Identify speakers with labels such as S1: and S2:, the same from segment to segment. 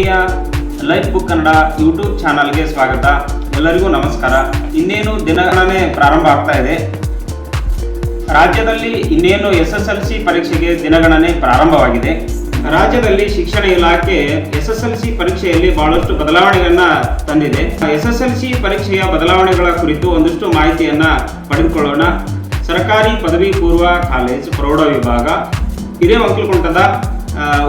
S1: ಆತ್ಮೀಯ life book Kannada YouTube ಚಾನಲ್ಗೆ ಸ್ವಾಗತ. ಎಲ್ಲರಿಗೂ ನಮಸ್ಕಾರ. ಇನ್ನೇನು ದಿನಗಣನೆ ಪ್ರಾರಂಭ ಆಗ್ತಾ ಇದೆ. ರಾಜ್ಯದಲ್ಲಿ ಇನ್ನೇನು ಎಸ್ ಎಸ್ ಎಲ್ ಸಿ ಪರೀಕ್ಷೆಗೆ ದಿನಗಣನೆ ಪ್ರಾರಂಭವಾಗಿದೆ. ರಾಜ್ಯದಲ್ಲಿ ಶಿಕ್ಷಣ ಇಲಾಖೆ ಎಸ್ ಎಸ್ ಎಲ್ ಸಿ ಪರೀಕ್ಷೆಯಲ್ಲಿ ಬಹಳಷ್ಟು ಬದಲಾವಣೆಗಳನ್ನ ತಂದಿದೆ. ಎಸ್ ಎಸ್ ಎಲ್ ಸಿ ಪರೀಕ್ಷೆಯ ಬದಲಾವಣೆಗಳ ಕುರಿತು ಒಂದಷ್ಟು ಮಾಹಿತಿಯನ್ನ ಪಡೆದುಕೊಳ್ಳೋಣ. ಸರ್ಕಾರಿ ಪದವಿ ಪೂರ್ವ ಕಾಲೇಜ್ ಪ್ರೌಢ ವಿಭಾಗ ಆ,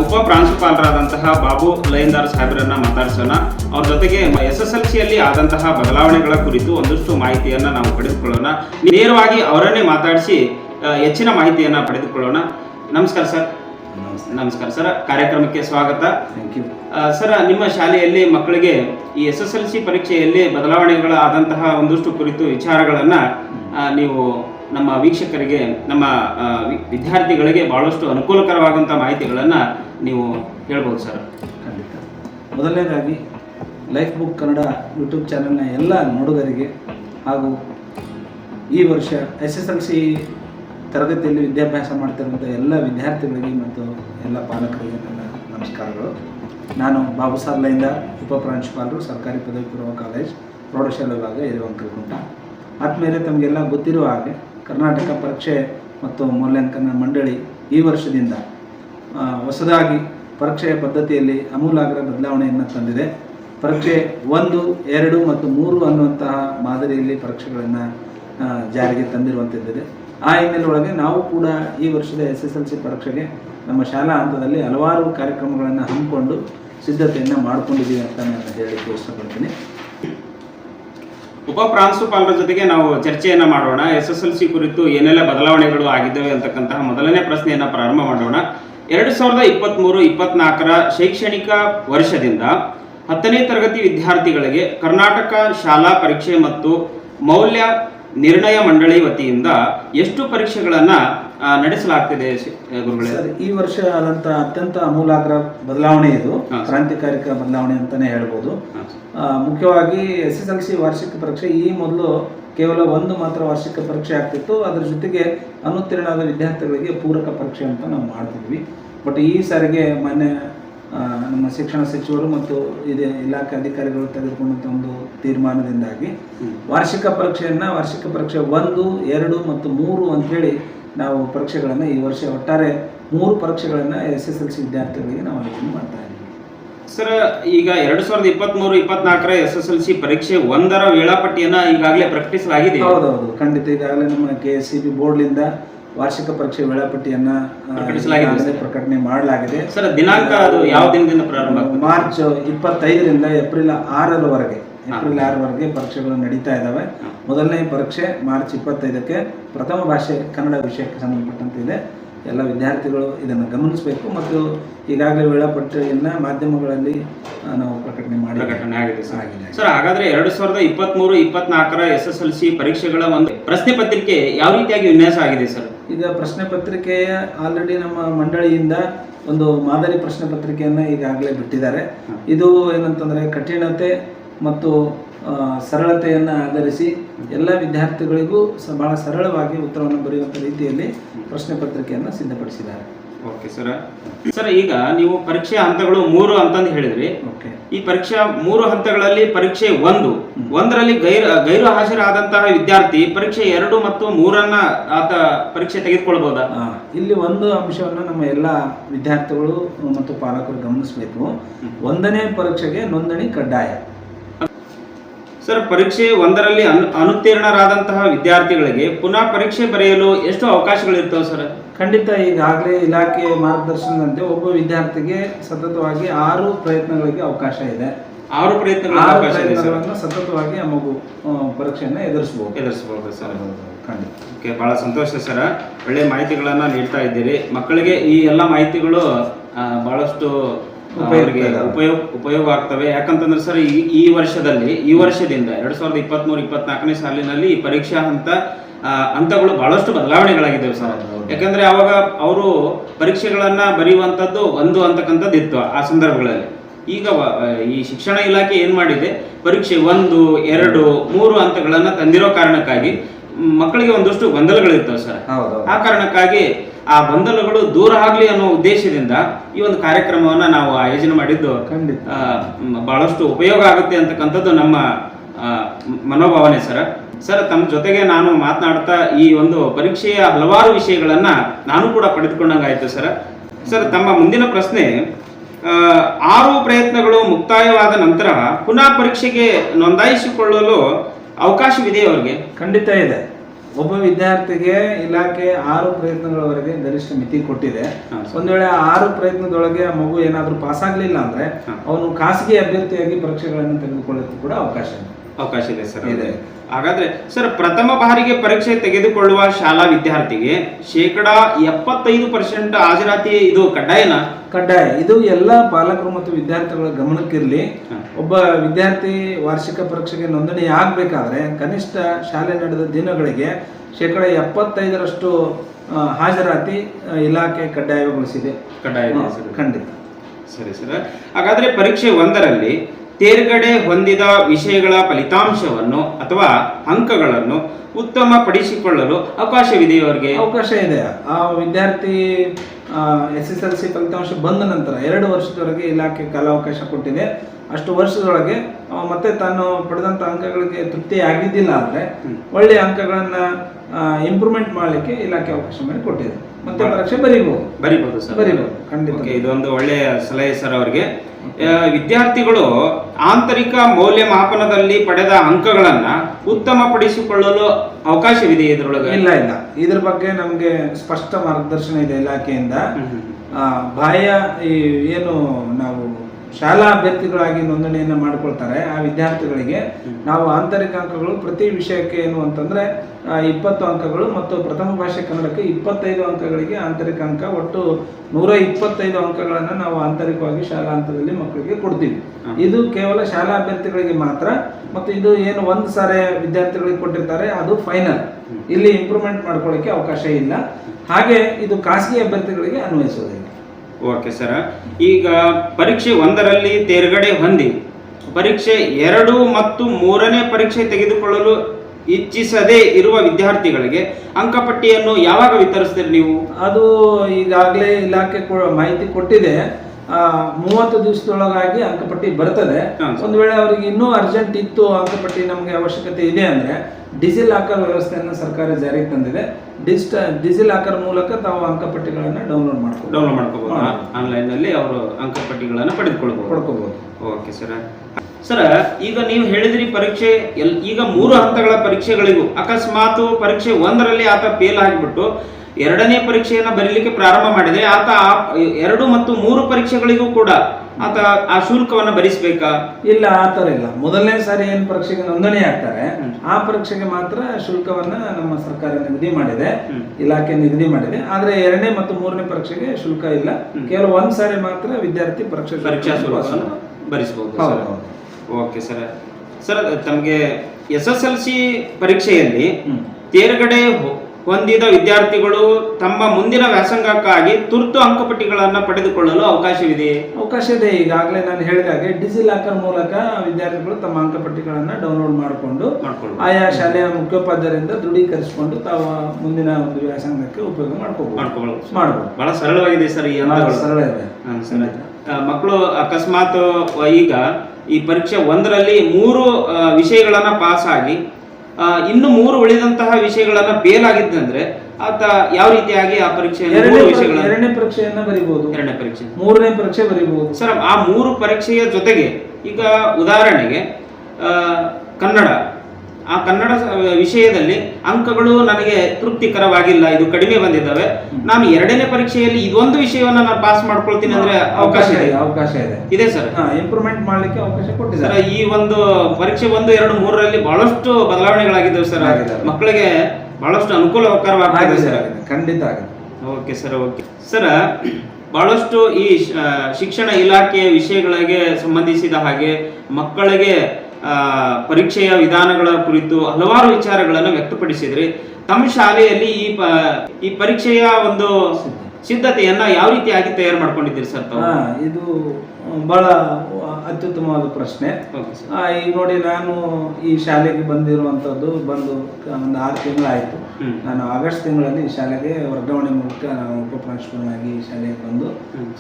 S1: ಉಪ ಪ್ರಾಂಶುಪಾಲರಾದಂತಹ ಬಾಬು ಲಯನ್ದಾರ್ ಸಾಹೇಬರನ್ನ ಮಾತಾಡಿಸೋಣ. ಅವ್ರ ಜೊತೆಗೆ ಎಸ್ ಎಸ್ ಎಲ್ ಸಿಯಲ್ಲಿ ಆದಂತಹ ಬದಲಾವಣೆಗಳ ಕುರಿತು ಒಂದಷ್ಟು ಮಾಹಿತಿಯನ್ನ ನಾವು ಪಡೆದುಕೊಳ್ಳೋಣ. ನೇರವಾಗಿ ಅವರನ್ನೇ ಮಾತಾಡಿಸಿ ಹೆಚ್ಚಿನ ಮಾಹಿತಿಯನ್ನ ಪಡೆದುಕೊಳ್ಳೋಣ. ನಮಸ್ಕಾರ ಸರ್. ನಮಸ್ಕಾರ ಸರ್. ಕಾರ್ಯಕ್ರಮಕ್ಕೆ ಸ್ವಾಗತ.
S2: ಥ್ಯಾಂಕ್ ಯು
S1: ಸರ್ ನಿಮ್ಮ ಶಾಲೆಯಲ್ಲಿ ಮಕ್ಕಳಿಗೆ ಈ ಎಸ್ ಎಸ್ ಎಲ್ ಸಿ ಪರೀಕ್ಷೆಯಲ್ಲಿ ಬದಲಾವಣೆಗಳಾದಂತಹ ಒಂದಷ್ಟು ಕುರಿತು ವಿಚಾರಗಳನ್ನ ನೀವು ನಮ್ಮ ವೀಕ್ಷಕರಿಗೆ, ನಮ್ಮ ವಿದ್ಯಾರ್ಥಿಗಳಿಗೆ ಬಹಳಷ್ಟು ಅನುಕೂಲಕರವಾದಂಥ ಮಾಹಿತಿಗಳನ್ನು ನೀವು ಹೇಳ್ಬೋದು ಸರ್.
S2: ಖಂಡಿತ. ಮೊದಲನೇದಾಗಿ, ಲೈಫ್ ಬುಕ್ ಕನ್ನಡ ಯೂಟ್ಯೂಬ್ ಚಾನೆಲ್ನ ಎಲ್ಲ ನೋಡುಗರಿಗೆ ಹಾಗೂ ಈ ವರ್ಷ ಎಸ್ ಎಸ್ ಎಲ್ ಸಿ ತರಗತಿಯಲ್ಲಿ ವಿದ್ಯಾಭ್ಯಾಸ ಮಾಡ್ತಿರುವಂಥ ಎಲ್ಲ ವಿದ್ಯಾರ್ಥಿಗಳಿಗೆ ಮತ್ತು ಎಲ್ಲ ಪಾಲಕರಿಗೆ ನನ್ನ ನಮಸ್ಕಾರಗಳು. ನಾನು ಬಾಬು ಸಾರ್ ಉಪಪ್ರಾಂಶುಪಾಲರು ಉಪ ಪ್ರಾಂಶುಪಾಲರು, ಸರ್ಕಾರಿ ಪದವಿ ಪೂರ್ವ ಕಾಲೇಜ್ ಪ್ರೌಢಶಾಲೆ ವಿಭಾಗ ಹಿರೇವಂಕಲಕುಂಟ ಆದಮೇಲೆ ತಮಗೆಲ್ಲ ಗೊತ್ತಿರುವ ಹಾಗೆ ಕರ್ನಾಟಕ ಪರೀಕ್ಷೆ ಮತ್ತು ಮೌಲ್ಯಾಂಕನ ಮಂಡಳಿ ಈ ವರ್ಷದಿಂದ ಹೊಸದಾಗಿ ಪರೀಕ್ಷೆಯ ಪದ್ಧತಿಯಲ್ಲಿ ಅಮೂಲಾಗ್ರ ಬದಲಾವಣೆಯನ್ನು ತಂದಿದೆ. ಪರೀಕ್ಷೆ ಒಂದು, ಎರಡು ಮತ್ತು ಮೂರು ಅನ್ನುವಂತಹ ಮಾದರಿಯಲ್ಲಿ ಪರೀಕ್ಷೆಗಳನ್ನು ಜಾರಿಗೆ ತಂದಿರುವಂಥದ್ದಿದೆ ಆ ಹಿನ್ನೆಲೆಯೊಳಗೆ ನಾವು ಕೂಡ ಈ ವರ್ಷದ ಎಸ್ ಎಸ್ ಎಲ್ ಸಿ ಪರೀಕ್ಷೆಗೆ ನಮ್ಮ ಶಾಲಾ ಹಂತದಲ್ಲಿ ಹಲವಾರು ಕಾರ್ಯಕ್ರಮಗಳನ್ನು ಹಮ್ಮಿಕೊಂಡು ಸಿದ್ಧತೆಯನ್ನು ಮಾಡಿಕೊಂಡಿದ್ದೀವಿ ಅಂತ ನಾನು ಹೇಳಲಿಕ್ಕೆ ಇಷ್ಟಪಡ್ತೀನಿ.
S1: ಉಪ ಪ್ರಾಂಶುಪಾಲರ ಜೊತೆಗೆ ನಾವು ಚರ್ಚೆಯನ್ನ ಮಾಡೋಣ. ಎಸ್ ಎಸ್ ಎಲ್ ಸಿ ಕುರಿತು ಏನೆಲ್ಲ ಬದಲಾವಣೆಗಳು ಆಗಿದ್ದಾವೆ ಅಂತಕ್ಕಂತಹ ಮೊದಲನೇ ಪ್ರಶ್ನೆಯನ್ನ ಪ್ರಾರಂಭ ಮಾಡೋಣ. ಎರಡು ಸಾವಿರದ ಇಪ್ಪತ್ತ್ಮೂರು ಇಪ್ಪತ್ನಾಲ್ಕರ ಶೈಕ್ಷಣಿಕ ವರ್ಷದಿಂದ ಹತ್ತನೇ ತರಗತಿ ವಿದ್ಯಾರ್ಥಿಗಳಿಗೆ ಕರ್ನಾಟಕ ಶಾಲಾ ಪರೀಕ್ಷೆ ಮತ್ತು ಮೌಲ್ಯ ನಿರ್ಣಯ ಮಂಡಳಿ ವತಿಯಿಂದ ಎಷ್ಟು ಪರೀಕ್ಷೆಗಳನ್ನ ನಡೆಸಲಾಗ್ತಿದೆ ಗುರುಗಳೇ?
S2: ಈ ವರ್ಷ ಆದಂಥ ಅತ್ಯಂತ ಅಮೂಲಾಗ್ರ ಬದಲಾವಣೆ ಇದು. ಕ್ರಾಂತಿಕಾರಿಕ ಬದಲಾವಣೆ ಅಂತಾನೆ ಹೇಳ್ಬೋದು. ಮುಖ್ಯವಾಗಿ ಎಸ್ ಎಸ್ ಎಲ್ ಸಿ ವಾರ್ಷಿಕ ಪರೀಕ್ಷೆ ಈ ಮೊದಲು ಕೇವಲ ಒಂದು ಮಾತ್ರ ವಾರ್ಷಿಕ ಪರೀಕ್ಷೆ ಆಗ್ತಿತ್ತು. ಅದರ ಜೊತೆಗೆ ಅನುತ್ತೀರ್ಣರಾದ ವಿದ್ಯಾರ್ಥಿಗಳಿಗೆ ಪೂರಕ ಪರೀಕ್ಷೆ ಅಂತ ನಾವು ಮಾಡ್ತಿದ್ವಿ. ಬಟ್ ಈ ಸಾರಿಗೆ ಮಾನ್ಯ ಆ, ನಮ್ಮ ಶಿಕ್ಷಣ ಸಚಿವರು ಮತ್ತು ಇದೇ ಇಲಾಖೆ ಅಧಿಕಾರಿಗಳು ತೆಗೆದುಕೊಂಡಂಥ ಒಂದು ತೀರ್ಮಾನದಿಂದಾಗಿ ವಾರ್ಷಿಕ ಪರೀಕ್ಷೆಯನ್ನು ವಾರ್ಷಿಕ ಪರೀಕ್ಷೆ ಒಂದು ಎರಡು ಮತ್ತು ಮೂರು ಹೇಳಿ ನಾವು ಪರೀಕ್ಷೆಗಳನ್ನು ಈ ವರ್ಷ ಒಟ್ಟಾರೆ ಮೂರು ಪರೀಕ್ಷೆಗಳನ್ನು ಎಸ್ ಎಸ್ ಎಲ್ ಸಿ ವಿದ್ಯಾರ್ಥಿಗಳಿಗೆ ನಾವು ಆಯೋಜನೆ ಮಾಡ್ತಾ ಇದ್ದೀವಿ.
S1: ಸರ್ ಈಗ ಎರಡು ಸಾವಿರದ ಇಪ್ಪತ್ತ್ಮೂರು ಇಪ್ಪತ್ನಾಲ್ಕರ ಎಸ್ ಎಸ್ ಎಲ್ ಸಿ ಪರೀಕ್ಷೆ ಒಂದರ ವೇಳಾಪಟ್ಟಿಯನ್ನು ಈಗಾಗಲೇ ಪ್ರಕಟಿಸಲಾಗಿದೆ.
S2: ಹೌದೌದು ಖಂಡಿತ. ಈಗಾಗಲೇ ನಮ್ಮ ಕೆ ಎಸ್ ಸಿ ಬಿ ಬೋರ್ಡ್ನಿಂದ ವಾರ್ಷಿಕ ಪರೀಕ್ಷೆ ವೇಳಾಪಟ್ಟಿಯನ್ನ ಈಗಾಗಲೇ ಪ್ರಕಟಣೆ ಮಾಡಲಾಗಿದೆ.
S1: ಸರ್ ದಿನಾಂಕ ಅದು ಯಾವ ದಿನದಿಂದ ಪ್ರಾರಂಭ
S2: ಮಾರ್ಚ್ ಇಪ್ಪತ್ತೈದರಿಂದ ಏಪ್ರಿಲ್ ಆರರವರೆಗೆ ಏಪ್ರಿಲ್ ಆರರವರೆಗೆ ಪರೀಕ್ಷೆಗಳು ನಡೀತಾ ಇದ್ದಾವೆ ಮೊದಲನೇ ಪರೀಕ್ಷೆ ಮಾರ್ಚ್ ಇಪ್ಪತ್ತೈದಕ್ಕೆ. ಪ್ರಥಮ ಭಾಷೆ ಕನ್ನಡ ವಿಷಯಕ್ಕೆ ಸಂಬಂಧಪಟ್ಟಂತೆ ಇದೆ. ಎಲ್ಲ ವಿದ್ಯಾರ್ಥಿಗಳು ಇದನ್ನು ಗಮನಿಸಬೇಕು ಮತ್ತು ಈಗಾಗಲೇ ವೇಳಾಪಟ್ಟಿಯನ್ನು ಮಾಧ್ಯಮಗಳಲ್ಲಿ ನಾವು ಪ್ರಕಟಣೆ ಮಾಡಿ
S1: ಪ್ರಕಟಣೆ ಆಗಿದೆ ಸರ್.
S2: ಆಗಿದೆ.
S1: ಸರ್ ಹಾಗಾದ್ರೆ ಎರಡು ಸಾವಿರದ ಇಪ್ಪತ್ಮೂರು ಇಪ್ಪತ್ನಾಲ್ಕರ ಎಸ್ ಎಸ್ ಎಲ್ ಸಿ ಪರೀಕ್ಷೆಗಳ ಒಂದು ಪ್ರಶ್ನೆ ಪತ್ರಿಕೆ ಯಾವ ರೀತಿಯಾಗಿ ವಿನ್ಯಾಸ ಆಗಿದೆ ಸರ್?
S2: ಈಗ ಪ್ರಶ್ನೆ ಪತ್ರಿಕೆಯ ಆಲ್ರೆಡಿ ನಮ್ಮ ಮಂಡಳಿಯಿಂದ ಒಂದು ಮಾದರಿ ಪ್ರಶ್ನೆ ಪತ್ರಿಕೆಯನ್ನು ಈಗಾಗಲೇ ಬಿಟ್ಟಿದ್ದಾರೆ. ಇದು ಏನಂತಂದರೆ ಕಠಿಣತೆ ಮತ್ತು ಸರಳತೆಯನ್ನು ಆಧರಿಸಿ ಎಲ್ಲ ವಿದ್ಯಾರ್ಥಿಗಳಿಗೂ ಭಾಳ ಸರಳವಾಗಿ ಉತ್ತರವನ್ನು ಬರೆಯುವಂಥ ರೀತಿಯಲ್ಲಿ ಪ್ರಶ್ನೆ ಪತ್ರಿಕೆಯನ್ನು ಸಿದ್ಧಪಡಿಸಿದ್ದಾರೆ.
S1: ಓಕೆ ಸರ್ ಸರ್ ಈಗ ನೀವು ಪರೀಕ್ಷೆ ಹಂತಗಳು ಮೂರು ಅಂತಂದು ಹೇಳಿದ್ರಿ.
S2: ಓಕೆ
S1: ಈ ಪರೀಕ್ಷಾ ಮೂರು ಹಂತಗಳಲ್ಲಿ ಪರೀಕ್ಷೆ ಒಂದು. ಒಂದರಲ್ಲಿ ಗೈರು ಗೈರು ಹಾಜರಾದಂತಹ ವಿದ್ಯಾರ್ಥಿ ಪರೀಕ್ಷೆ ಎರಡು ಮತ್ತು ಮೂರನ್ನ ಆತ ಪರೀಕ್ಷೆ ತೆಗೆದುಕೊಳ್ಬಹುದಾ
S2: ಇಲ್ಲಿ ಒಂದು ಅಂಶವನ್ನು ನಮ್ಮ ಎಲ್ಲ ವಿದ್ಯಾರ್ಥಿಗಳು ಮತ್ತು ಪಾಲಕರು ಗಮನಿಸಬೇಕು. ಒಂದನೇ ಪರೀಕ್ಷೆಗೆ ನೋಂದಣಿ ಕಡ್ಡಾಯ.
S1: ಸರ್ ಪರೀಕ್ಷೆ ಒಂದರಲ್ಲಿ ಅನು ಅನುತ್ತೀರ್ಣರಾದಂತಹ ವಿದ್ಯಾರ್ಥಿಗಳಿಗೆ ಪುನಃ ಪರೀಕ್ಷೆ ಬರೆಯಲು ಎಷ್ಟು ಅವಕಾಶಗಳಿರ್ತವೆ ಸರ್
S2: ಖಂಡಿತ ಈಗಾಗಲೇ ಇಲಾಖೆ ಮಾರ್ಗದರ್ಶನದಂತೆ ಒಬ್ಬ ವಿದ್ಯಾರ್ಥಿಗೆ ಸತತವಾಗಿ ಆರು ಪ್ರಯತ್ನಗಳಿಗೆ ಅವಕಾಶ ಇದೆ.
S1: ಆರು ಪ್ರಯತ್ನ
S2: ಆರು
S1: ಅವಕಾಶ ಇದೆ ಸರ್.
S2: ಪ್ರಯತ್ನಗಳನ್ನು ಸತತವಾಗಿ ಆ ಮಗು ಪರೀಕ್ಷೆಯನ್ನು ಎದುರಿಸಬಹುದು.
S1: ಎದುರಿಸಬಹುದು ಸರ್.
S2: ಖಂಡಿತ.
S1: ಓಕೆ ಬಹಳ ಸಂತೋಷ ಸರ್. ಒಳ್ಳೆ ಮಾಹಿತಿಗಳನ್ನ ನೀಡ್ತಾ ಇದ್ದೀರಿ. ಮಕ್ಕಳಿಗೆ ಈ ಎಲ್ಲ ಮಾಹಿತಿಗಳು ಬಹಳಷ್ಟು ಅವರಿಗೆ ಉಪಯೋಗ ಉಪಯೋಗ ಆಗ್ತವೆ. ಯಾಕಂತಂದ್ರೆ ಸರ್ ಈ ಈ ವರ್ಷದಲ್ಲಿ ಈ ವರ್ಷದಿಂದ ಎರಡ್ ಸಾವಿರದ ಇಪ್ಪತ್ಮೂರು ಇಪ್ಪತ್ನಾಲ್ಕನೇ ಸಾಲಿನಲ್ಲಿ ಈ ಪರೀಕ್ಷಾ ಹಂತ ಹಂತಗಳು ಬಹಳಷ್ಟು ಬದಲಾವಣೆಗಳಾಗಿದ್ದಾವೆ ಸರ್. ಯಾಕಂದ್ರೆ ಅವಾಗ ಅವರು ಪರೀಕ್ಷೆಗಳನ್ನ ಬರೆಯುವಂಥದ್ದು ಒಂದು ಅಂತಕ್ಕಂಥದ್ದು ಇತ್ತು ಆ ಸಂದರ್ಭಗಳಲ್ಲಿ. ಈಗ ಈ ಶಿಕ್ಷಣ ಇಲಾಖೆ ಏನ್ ಮಾಡಿದೆ? ಪರೀಕ್ಷೆ ಒಂದು ಎರಡು ಮೂರು ಹಂತಗಳನ್ನ ತಂದಿರೋ ಕಾರಣಕ್ಕಾಗಿ ಮಕ್ಕಳಿಗೆ ಒಂದಷ್ಟು ಗೊಂದಲಗಳಿರ್ತವೆ ಸರ್.
S2: ಹೌದು
S1: ಆ ಕಾರಣಕ್ಕಾಗಿ ಆ ಗೊಂದಲಗಳು ದೂರ ಆಗಲಿ ಅನ್ನೋ ಉದ್ದೇಶದಿಂದ ಈ ಒಂದು ಕಾರ್ಯಕ್ರಮವನ್ನ ನಾವು ಆಯೋಜನೆ ಮಾಡಿದ್ದು ಬಹಳಷ್ಟು ಉಪಯೋಗ ಆಗುತ್ತೆ ಅಂತಕ್ಕಂಥದ್ದು ನಮ್ಮ ಮನೋಭಾವನೆ ಸರ್. ಸರ್ ತಮ್ಮ ಜೊತೆಗೆ ನಾನು ಮಾತನಾಡ್ತಾ ಈ ಒಂದು ಪರೀಕ್ಷೆಯ ಹಲವಾರು ವಿಷಯಗಳನ್ನ ನಾನು ಕೂಡ ಪಡೆದುಕೊಂಡಂಗಾಯ್ತು ಸರ್ ಸರ್ ತಮ್ಮ ಮುಂದಿನ ಪ್ರಶ್ನೆ ಆರು ಪ್ರಯತ್ನಗಳು ಮುಕ್ತಾಯವಾದ ನಂತರ ಪುನಃ ಪರೀಕ್ಷೆಗೆ ನೋಂದಾಯಿಸಿಕೊಳ್ಳಲು ಅವಕಾಶವಿದೆ ಅವರಿಗೆ?
S2: ಖಂಡಿತ ಇದೆ. ಒಬ್ಬ ವಿದ್ಯಾರ್ಥಿಗೆ ಇಲಾಖೆ ಆರು ಪ್ರಯತ್ನಗಳವರೆಗೆ ಗರಿಷ್ಠ ಮಿತಿ ಕೊಟ್ಟಿದೆ. ಒಂದ್ ವೇಳೆ ಆರು ಪ್ರಯತ್ನದೊಳಗೆ ಆ ಮಗು ಏನಾದರೂ ಪಾಸ್ ಆಗ್ಲಿಲ್ಲ ಅಂದ್ರೆ ಅವನು ಖಾಸಗಿ ಅಭ್ಯರ್ಥಿಯಾಗಿ ಪರೀಕ್ಷೆಗಳನ್ನು ತೆಗೆದುಕೊಳ್ಳೋದು ಕೂಡ ಅವಕಾಶ ಇದೆ.
S1: ಅವಕಾಶ ಇದೆ ಸರ್
S2: ಇದೆ.
S1: ಹಾಗಾದ್ರೆ ಸರ್ ಪ್ರಥಮ ಬಾರಿಗೆ ಪರೀಕ್ಷೆ ತೆಗೆದುಕೊಳ್ಳುವ ಶಾಲಾ ವಿದ್ಯಾರ್ಥಿಗೆ ಶೇಕಡಾ ಎಪ್ಪತ್ತೈದು ಪರ್ಸೆಂಟ್ ಹಾಜರಾತಿ ಇದು ಕಡ್ಡಾಯನಾ
S2: ಕಡ್ಡಾಯ ಇದು ಎಲ್ಲ ಪಾಲಕರು ಮತ್ತು ವಿದ್ಯಾರ್ಥಿಗಳ ಗಮನಕ್ಕಿರಲಿ
S1: ಹಾ.
S2: ಒಬ್ಬ ವಿದ್ಯಾರ್ಥಿ ವಾರ್ಷಿಕ ಪರೀಕ್ಷೆಗೆ ನೋಂದಣಿ ಆಗಬೇಕಾದ್ರೆ ಕನಿಷ್ಠ ಶಾಲೆ ನಡೆದ ದಿನಗಳಿಗೆ ಶೇಕಡ ಎಪ್ಪತ್ತೈದರಷ್ಟು ಆ, ಹಾಜರಾತಿ ಆ, ಇಲಾಖೆ ಕಡ್ಡಾಯಗೊಳಿಸಿದೆ
S1: ಕಡ್ಡಾಯ ಇದೆ ಸರ್.
S2: ಖಂಡಿತ
S1: ಸರಿ ಸರ್ ಹಾಗಾದ್ರೆ ಪರೀಕ್ಷೆ ಒಂದರಲ್ಲಿ ತೇರ್ಗಡೆ ಹೊಂದಿದ ವಿಷಯಗಳ ಫಲಿತಾಂಶವನ್ನು ಅಥವಾ ಅಂಕಗಳನ್ನು ಉತ್ತಮಪಡಿಸಿಕೊಳ್ಳಲು ಅವಕಾಶವಿದೆಯೇ ಅವರಿಗೆ?
S2: ಅವಕಾಶ ಇದೆ. ಆ ವಿದ್ಯಾರ್ಥಿ ಎಸ್ ಎಸ್ ಎಲ್ ಸಿ ಫಲಿತಾಂಶ ಬಂದ ನಂತರ ಎರಡು ವರ್ಷದವರೆಗೆ ಇಲಾಖೆ ಕಾಲಾವಕಾಶ ಕೊಟ್ಟಿದೆ. ಅಷ್ಟು ವರ್ಷದೊಳಗೆ ಮತ್ತೆ ತಾನು ಪಡೆದಂಥ ಅಂಕಗಳಿಗೆ ತೃಪ್ತಿ ಆಗಿದ್ದಿಲ್ಲ ಅಂದರೆ. ಒಳ್ಳೆಯ ಅಂಕಗಳನ್ನು ಇಂಪ್ರೂವ್ಮೆಂಟ್ ಮಾಡಲಿಕ್ಕೆ ಇಲಾಖೆ ಅವಕಾಶ ಮಾಡಿ ಕೊಟ್ಟಿದೆ. ಮತ್ತೆ ಪರೀಕ್ಷೆ ಬರೀಬಹುದು
S1: ಬರಿಬಹುದು ಸರ್.
S2: ಬರಿಬಹುದು ಖಂಡಿತ.
S1: ಇದೊಂದು ಒಳ್ಳೆಯ ಸಲಹೆ ಸರ್ ಅವರಿಗೆ. ವಿದ್ಯಾರ್ಥಿಗಳು ಆಂತರಿಕ ಮೌಲ್ಯಮಾಪನದಲ್ಲಿ ಪಡೆದ ಅಂಕಗಳನ್ನ ಉತ್ತಮಪಡಿಸಿಕೊಳ್ಳಲು ಅವಕಾಶವಿದೆ ಇದರೊಳಗೆ?
S2: ಇಲ್ಲ ಇಲ್ಲ. ಇದ್ರ ಬಗ್ಗೆ ನಮಗೆ ಸ್ಪಷ್ಟ ಮಾರ್ಗದರ್ಶನ ಇದೆ ಇಲಾಖೆಯಿಂದ. ಬಾಹ್ಯ ಈ ಏನು ನಾವು ಶಾಲಾ ಅಭ್ಯರ್ಥಿಗಳಾಗಿ ನೋಂದಣಿಯನ್ನು ಮಾಡ್ಕೊಳ್ತಾರೆ ಆ ವಿದ್ಯಾರ್ಥಿಗಳಿಗೆ. ನಾವು ಆಂತರಿಕ ಅಂಕಗಳು ಪ್ರತಿ ವಿಷಯಕ್ಕೆ ಏನು ಅಂತಂದ್ರೆ ಇಪ್ಪತ್ತು ಅಂಕಗಳು ಮತ್ತು ಪ್ರಥಮ ಭಾಷೆ ಕನ್ನಡಕ್ಕೆ ಇಪ್ಪತ್ತೈದು ಅಂಕಗಳಿಗೆ ಆಂತರಿಕ ಅಂಕ. ಒಟ್ಟು ನೂರ ಇಪ್ಪತ್ತೈದು ಅಂಕಗಳನ್ನು ನಾವು ಆಂತರಿಕವಾಗಿ ಶಾಲಾ ಹಂತದಲ್ಲಿ ಮಕ್ಕಳಿಗೆ ಕೊಡ್ತೀವಿ. ಇದು ಕೇವಲ ಶಾಲಾ ಅಭ್ಯರ್ಥಿಗಳಿಗೆ ಮಾತ್ರ. ಮತ್ತು ಇದು ಏನು ಒಂದು ಸಾರಿ ವಿದ್ಯಾರ್ಥಿಗಳಿಗೆ ಕೊಟ್ಟಿರ್ತಾರೆ ಅದು ಫೈನಲ್ ಇಲ್ಲಿ ಇಂಪ್ರೂವ್ಮೆಂಟ್ ಮಾಡ್ಕೊಳ್ಳೋಕ್ಕೆ ಅವಕಾಶ ಇಲ್ಲ. ಹಾಗೆ ಇದು ಖಾಸಗಿ ಅಭ್ಯರ್ಥಿಗಳಿಗೆ ಅನ್ವಯಿಸೋದಿಲ್ಲ.
S1: Okay sir. ಈಗ ಪರೀಕ್ಷೆ ಒಂದರಲ್ಲಿ ತೇರ್ಗಡೆ ಹೊಂದಿ, ಪರೀಕ್ಷೆ ಎರಡು ಮತ್ತು ಮೂರನೇ ಪರೀಕ್ಷೆ ತೆಗೆದುಕೊಳ್ಳಲು ಇಚ್ಛಿಸದೇ ಇರುವ ವಿದ್ಯಾರ್ಥಿಗಳಿಗೆ ಅಂಕಪಟ್ಟಿಯನ್ನು ಯಾವಾಗ ವಿತರಿಸ್ತೀರಿ ನೀವು?
S2: ಅದು ಈಗಾಗಲೇ ಇಲಾಖೆ ಮಾಹಿತಿ ಕೊಟ್ಟಿದೆ. ಮೂವತ್ತು ದಿವಸದೊಳಗಾಗಿ ಅಂಕಪಟ್ಟಿ ಬರ್ತದೆ. ಒಂದು ವೇಳೆ ಅವರಿಗೆ ಇನ್ನೂ ಅರ್ಜೆಂಟ್ ಇತ್ತು ಅಂಕಪಟ್ಟಿ ನಮಗೆ ಅವಶ್ಯಕತೆ ಇದೆ ಅಂದರೆ ಡಿಜಿ ಲಾಕರ್ ವ್ಯವಸ್ಥೆಯನ್ನು ಸರ್ಕಾರ ಜಾರಿಗೆ ತಂದಿದೆ. ಡಿಜಿಟ ಡಿಜಿ ಲಾಕರ್ ಮೂಲಕ ತಾವು ಅಂಕಪಟ್ಟಿಗಳನ್ನು ಡೌನ್ಲೋಡ್ ಮಾಡ್ಕೊ
S1: ಡೌನ್ಲೋಡ್ ಮಾಡ್ಕೋಬಹುದು ಆನ್ಲೈನಲ್ಲಿ ಆನ್ಲೈನ್ನಲ್ಲಿ ಅವರು ಅಂಕಪಟ್ಟಿಗಳನ್ನು ಪಡೆದುಕೊಳ್ಬೋದು.
S2: ಪಡ್ಕೋಬಹುದು
S1: ಓಕೆ ಸರ್. ಸರ್ ಈಗ ನೀವು ಹೇಳಿದ್ರಿ ಪರೀಕ್ಷೆ ಎಲ್ ಈಗ ಮೂರು ಹಂತಗಳ ಪರೀಕ್ಷೆಗಳಿಗೂ ಅಕಸ್ಮಾತ್ ಪರೀಕ್ಷೆ ಒಂದರಲ್ಲಿ ಆತ ಫೇಲ್ ಆಗಿಬಿಟ್ಟು ಎರಡನೇ ಪರೀಕ್ಷೆಯನ್ನು ಬರೀಲಿಕ್ಕೆ ಪ್ರಾರಂಭ ಮಾಡಿದ್ರೆ ಆತ ಆ ಎರಡು ಮತ್ತು ಮೂರು ಪರೀಕ್ಷೆಗಳಿಗೂ ಕೂಡ ಆತ ಆ ಶುಲ್ಕವನ್ನ ಭರಿಸಬೇಕಾ
S2: ಇಲ್ಲ ಆ ಥರ ಇಲ್ಲ ಮೊದಲನೇ ಸಾರಿ ಏನು ಪರೀಕ್ಷೆಗೆ ನೋಂದಣಿ ಆಗ್ತಾರೆ ಆ ಪರೀಕ್ಷೆಗೆ ಮಾತ್ರ ಶುಲ್ಕವನ್ನ ನಮ್ಮ ಸರ್ಕಾರ ನಿಗದಿ ಮಾಡಿದೆ. ಇಲಾಖೆ ನಿಗದಿ ಮಾಡಿದೆ ಆದ್ರೆ ಎರಡನೇ ಮತ್ತು ಮೂರನೇ ಪರೀಕ್ಷೆಗೆ ಶುಲ್ಕ ಇಲ್ಲ ಕೇವಲ ಒಂದ್ ಸಾರಿ ಮಾತ್ರ ವಿದ್ಯಾರ್ಥಿ ಪರೀಕ್ಷೆ
S1: ಪರೀಕ್ಷಾ ಶುಲ್ಕವನ್ನು. ಭರಿಸಬಹುದು
S2: ಹೌದು, ಹೌದು.
S1: ಓಕೆ ಸರ್ ಸರ್ ತಮಗೆ ಎಸ್ ಎಸ್ ಎಲ್ ಸಿ ಪರೀಕ್ಷೆಯಲ್ಲಿ. ತೇರ್ಗಡೆ ಹೊಂದಿದ ವಿದ್ಯಾರ್ಥಿಗಳು ತಮ್ಮ ಮುಂದಿನ ವ್ಯಾಸಂಗಕ್ಕಾಗಿ ತುರ್ತು ಅಂಕಪಟ್ಟಿಗಳನ್ನು ಪಡೆದುಕೊಳ್ಳಲು ಅವಕಾಶವಿದೆ.
S2: ಅವಕಾಶ ಇದೆ. ಈಗಾಗಲೇ ನಾನು ಹೇಳಿದಾಗೆ ಡಿಜಿ ಲಾಕರ್ ಮೂಲಕ ವಿದ್ಯಾರ್ಥಿಗಳು ತಮ್ಮ ಅಂಕಪಟ್ಟಿಗಳನ್ನು ಡೌನ್ಲೋಡ್ ಮಾಡಿಕೊಂಡು ಆಯಾ ಶಾಲೆಯ ಮುಖ್ಯೋಪಾಧ್ಯಾಯರಿಂದ ದೃಢೀಕರಿಸಿಕೊಂಡು ತಾವು ಮುಂದಿನ ಒಂದು ವ್ಯಾಸಂಗಕ್ಕೆ ಉಪಯೋಗ ಮಾಡ್ಕೋಬಹುದು ಮಾಡಬಹುದು
S1: ಬಹಳ ಸರಳವಾಗಿದೆ ಸರ್ ಈ
S2: ಸರಳ ಇದೆ.
S1: ಮಕ್ಕಳು ಅಕಸ್ಮಾತ್ ಈಗ ಈ ಪರೀಕ್ಷೆ ಒಂದರಲ್ಲಿ ಮೂರು ವಿಷಯಗಳನ್ನು ಪಾಸ್ ಆಗಿ ಇನ್ನು ಮೂರು ಉಳಿದಂತಹ ವಿಷಯಗಳನ್ನ ಫೇಲ್ ಆಗಿದ್ದಂದ್ರೆ ಆತ ಯಾವ ರೀತಿಯಾಗಿ ಆ ಪರೀಕ್ಷೆ
S2: ಎರಡನೇ ಪರೀಕ್ಷೆಯನ್ನ ಬರೀಬಹುದು
S1: ಎರಡನೇ ಪರೀಕ್ಷೆ.
S2: ಮೂರನೇ ಪರೀಕ್ಷೆ ಬರೀಬಹುದು
S1: ಸರ್ ಆ ಮೂರು ಪರೀಕ್ಷೆಯ ಜೊತೆಗೆ ಈಗ ಉದಾಹರಣೆಗೆ ಕನ್ನಡ. ಆ ಕನ್ನಡ ವಿಷಯದಲ್ಲಿ ಅಂಕಗಳು ನನಗೆ ತೃಪ್ತಿಕರವಾಗಿಲ್ಲ ಇದು ಕಡಿಮೆ ಬಂದಿದ್ದಾವೆ. ನಾನು ಎರಡನೇ ಪರೀಕ್ಷೆಯಲ್ಲಿ ಇದೊಂದು ವಿಷಯವನ್ನ ನಾನು ಪಾಸ್ ಮಾಡ್ಕೊಳ್ತೀನಿ ಅಂದ್ರೆ ಅವಕಾಶ ಇದೆ.
S2: ಅವಕಾಶ ಇದೆ.
S1: ಇದೆ ಸರ್.
S2: ಇಂಪ್ರೂವ್ಮೆಂಟ್ ಮಾಡ್ಲಿಕ್ಕೆ ಅವಕಾಶ ಕೊಟ್ಟಿದ್ದಾರೆ.
S1: ಈ ಒಂದು ಪರೀಕ್ಷೆ ಒಂದು ಎರಡು ಮೂರರಲ್ಲಿ ಬಹಳಷ್ಟು ಬದಲಾವಣೆಗಳಾಗಿದ್ದಾವೆ ಸರ್. ಮಕ್ಕಳಿಗೆ ಬಹಳಷ್ಟು
S2: ಅನುಕೂಲಕರವಾಗಿದೆ
S1: ಸರ್.
S2: ಖಂಡಿತ
S1: ಓಕೆ ಸರ್ ಓಕೆ. ಸರ್ ಬಹಳಷ್ಟು ಈ ಶಿಕ್ಷಣ ಇಲಾಖೆಯ ವಿಷಯಗಳಿಗೆ ಸಂಬಂಧಿಸಿದ ಹಾಗೆ ಮಕ್ಕಳಿಗೆ ಪರೀಕ್ಷೆಯ ವಿಧಾನಗಳ ಕುರಿತು ಹಲವಾರು ವಿಚಾರಗಳನ್ನು ವ್ಯಕ್ತಪಡಿಸಿದ್ರಿ. ತಮ್ಮ ಶಾಲೆಯಲ್ಲಿ ಈ ಪ ಈ ಪರೀಕ್ಷೆಯ ಒಂದು ಸಿದ್ಧತೆಯನ್ನ ಯಾವ ರೀತಿಯಾಗಿ ತಯಾರು ಮಾಡ್ಕೊಂಡಿದ್ದೀರಿ ಸರ್ ತಾವು?
S2: ಹಾ, ಇದು ಬಹಳ ಅತ್ಯುತ್ತಮವಾದ ಪ್ರಶ್ನೆ.
S1: Okay sir.
S2: ಆ, ಈಗ ನೋಡಿ ನಾನು ಈ ಶಾಲೆಗೆ ಬಂದಿರುವಂಥದ್ದು ಬಂದು ಒಂದು ಆರು ತಿಂಗಳಾಯಿತು
S1: ಹ್ಮ್.
S2: ನಾನು ಆಗಸ್ಟ್ ತಿಂಗಳಲ್ಲಿ ಈ ಶಾಲೆಗೆ ವರ್ಗಾವಣೆ ಮೂಲಕ ನಾನು ಉಪಪ್ರಾಂಶುಪಾಲನಾಗಿ ಈ ಶಾಲೆಗೆ ಬಂದು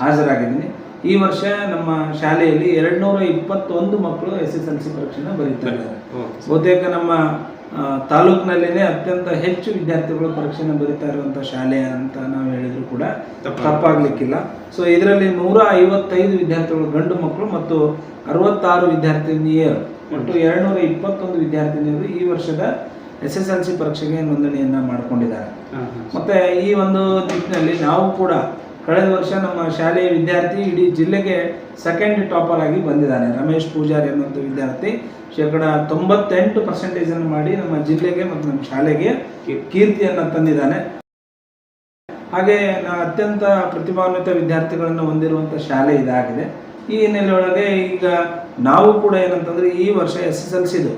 S2: ಹಾಜರಾಗಿದ್ದೀನಿ. ಈ ವರ್ಷ ನಮ್ಮ ಶಾಲೆಯಲ್ಲಿ ಎರಡ್ನೂರ ಇಪ್ಪತ್ತೊಂದು ಮಕ್ಕಳು ಎಸ್ ಎಸ್ ಎಲ್ ಸಿ ಪರೀಕ್ಷೆನ ಬರೀತಾರೆ. ಇದ್ದಾರೆ ಬಹುತೇಕ ನಮ್ಮ ತಾಲೂಕಿನಲ್ಲಿನೇ ಅತ್ಯಂತ ಹೆಚ್ಚು ವಿದ್ಯಾರ್ಥಿಗಳು ಪರೀಕ್ಷೆನ ಬರೀತಾ ಇರುವಂಥ ಶಾಲೆ ಅಂತ ನಾವು ಹೇಳಿದ್ರು ಕೂಡ. ತಪ್ಪಾಗ್ಲಿಕ್ಕಿಲ್ಲ. ಸೊ ಇದರಲ್ಲಿ ನೂರ ಐವತ್ತೈದು ವಿದ್ಯಾರ್ಥಿಗಳು ಗಂಡು ಮಕ್ಕಳು ಮತ್ತು ಅರವತ್ತಾರು ವಿದ್ಯಾರ್ಥಿನಿಯರು ಒಟ್ಟು ಎರಡ್ನೂರ ಇಪ್ಪತ್ತೊಂದು ವಿದ್ಯಾರ್ಥಿನಿಯರು ಈ ವರ್ಷದ ಎಸ್ ಎಸ್ ಎಲ್ ಸಿ ಪರೀಕ್ಷೆಗೆ ನೋಂದಣಿಯನ್ನ ಮಾಡಿಕೊಂಡಿದ್ದಾರೆ. ಮತ್ತೆ ಈ ಒಂದು ನಿಟ್ಟಿನಲ್ಲಿ ನಾವು ಕೂಡ ಕಳೆದ ವರ್ಷ ನಮ್ಮ ಶಾಲೆಯ ವಿದ್ಯಾರ್ಥಿ ಇಡೀ ಜಿಲ್ಲೆಗೆ ಸೆಕೆಂಡ್ ಟಾಪರ್ ಆಗಿ ಬಂದಿದ್ದಾನೆ. ರಮೇಶ್ ಪೂಜಾರಿ ಅನ್ನುವಂಥ ವಿದ್ಯಾರ್ಥಿ. ಶೇಕಡ ತೊಂಬತ್ತೆಂಟು ಪರ್ಸೆಂಟೇಜ್ ಅನ್ನು ಮಾಡಿ ನಮ್ಮ ಜಿಲ್ಲೆಗೆ ಮತ್ತು ನಮ್ಮ ಶಾಲೆಗೆ ಕೀರ್ತಿಯನ್ನು ತಂದಿದ್ದಾನೆ. ಹಾಗೆ ಅತ್ಯಂತ ಪ್ರತಿಭಾನ್ವಿತ ವಿದ್ಯಾರ್ಥಿಗಳನ್ನು ಹೊಂದಿರುವಂಥ ಶಾಲೆ ಇದಾಗಿದೆ. ಈ ಹಿನ್ನೆಲೆಯೊಳಗೆ ಈಗ ನಾವು ಕೂಡ ಏನಂತಂದ್ರೆ ಈ ವರ್ಷ ಎಸ್ ಎಸ್ ಎಲ್ ಸಿದು